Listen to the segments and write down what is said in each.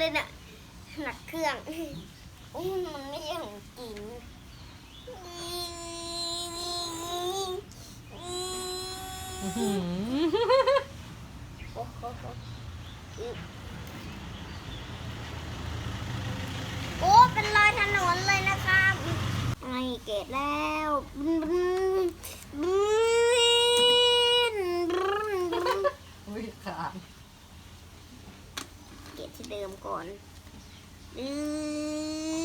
เลยนี่ยหนักเครื่องอุ้ยมันไม่ยองกินโอ้เป็นรอยถนนเลยนะครับไอเกตแล้ว ที่เดิมก่อนอื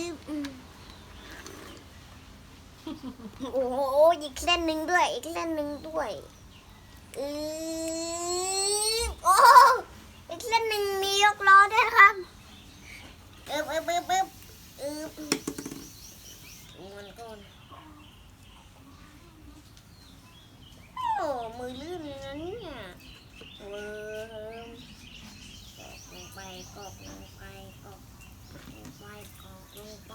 มโอ้โหอีกเส้นหนึ่งด้วย อีกเส้นหนึ่งด้วยอือโอ้อีกเส้นหนึ่งมียกล้อด้วยนะครับเอิบเอิบเอิบเอิบเอิบมันก่อนโอ้มือลื่นเลยนะเนี่ยเวิร์ม กรอกลงไปกร อกลงไปออกลงไปออกลงไป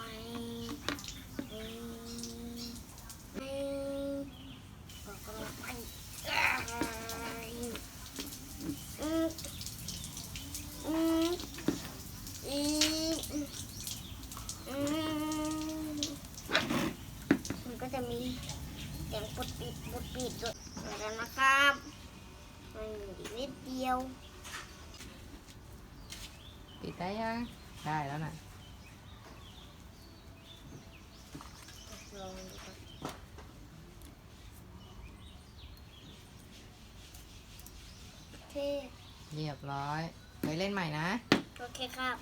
ออกลงไปอืมอืมอืมอืมมันก็จะมีเสียงปุดปิดปุดปิดด้วยเดี๋ยวนะครับอืมอีกนิดเดียว ปิดได้ยัง ได้แล้วน่ะลองดูก่อนโอเคเรียบร้อย ไปเล่นใหม่นะ โอเคครับ